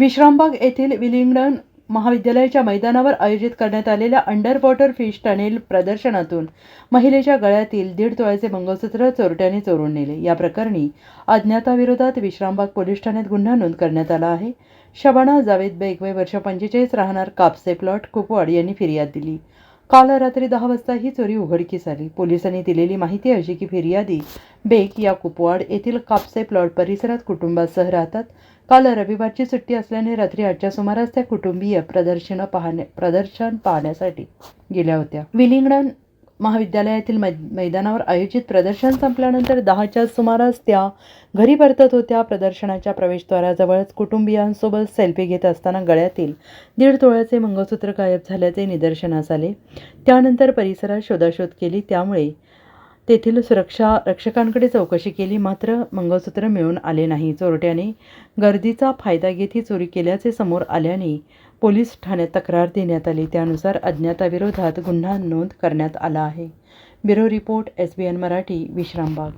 विश्रामबाग येथील विलिंगडन महाविद्यालयाच्या मैदानावर आयोजित करण्यात आलेल्या अंडर वॉटर फिश टनेल प्रदर्शनातून महिलेच्या गळ्यातील दीड तोळ्याचे मंगळसूत्र चोरट्याने चोरून नेले. या प्रकरणी अज्ञाताविरोधात विश्रामबाग पोलीस ठाण्यात गुन्हा नोंद करण्यात आला आहे. शबाना जावेद बेग वय वर्ष पंचेचाळीस राहणार कापसे प्लॉट कुपवाड यांनी फिर्याद दिली. काल रात्री दहा वाजता ही चोरी उघडकीस आली. पोलिसांनी दिलेली माहिती अशी की फिर्यादी बेक या कुपवाड येथील कापसे प्लॉट परिसरात कुटुंबासह राहतात. काल रविवारची सुट्टी असल्याने रात्री आठच्या सुमारास त्या कुटुंबीय प्रदर्शन पाहण्या प्रदर्शन पाहण्यासाठी गेल्या होत्या. विलिंगडन महाविद्यालयातील मै मैदानावर आयोजित प्रदर्शन संपल्यानंतर दहाच्या सुमारास त्या घरी परतत होत्या. प्रदर्शनाच्या प्रवेशद्वाराजवळच कुटुंबियांसोबत सेल्फी घेत असताना गळ्यातील दीड तोळ्याचे मंगळसूत्र गायब झाल्याचे निदर्शनास आले. त्यानंतर परिसरात शोधाशोध केली. त्यामुळे तेथील सुरक्षा रक्षकांकडे चौकशी केली मात्र मंगळसूत्र मिळून आले नाही. चोरट्याने गर्दीचा फायदा घेत ही चोरी केल्याचे समोर आल्याने पोलीस ठाण्यात तक्रार देण्यात आली. त्यानुसार अज्ञाताविरोधात गुन्हा नोंद करण्यात आला आहे. Bureau report S B N Marathi Vishrambag.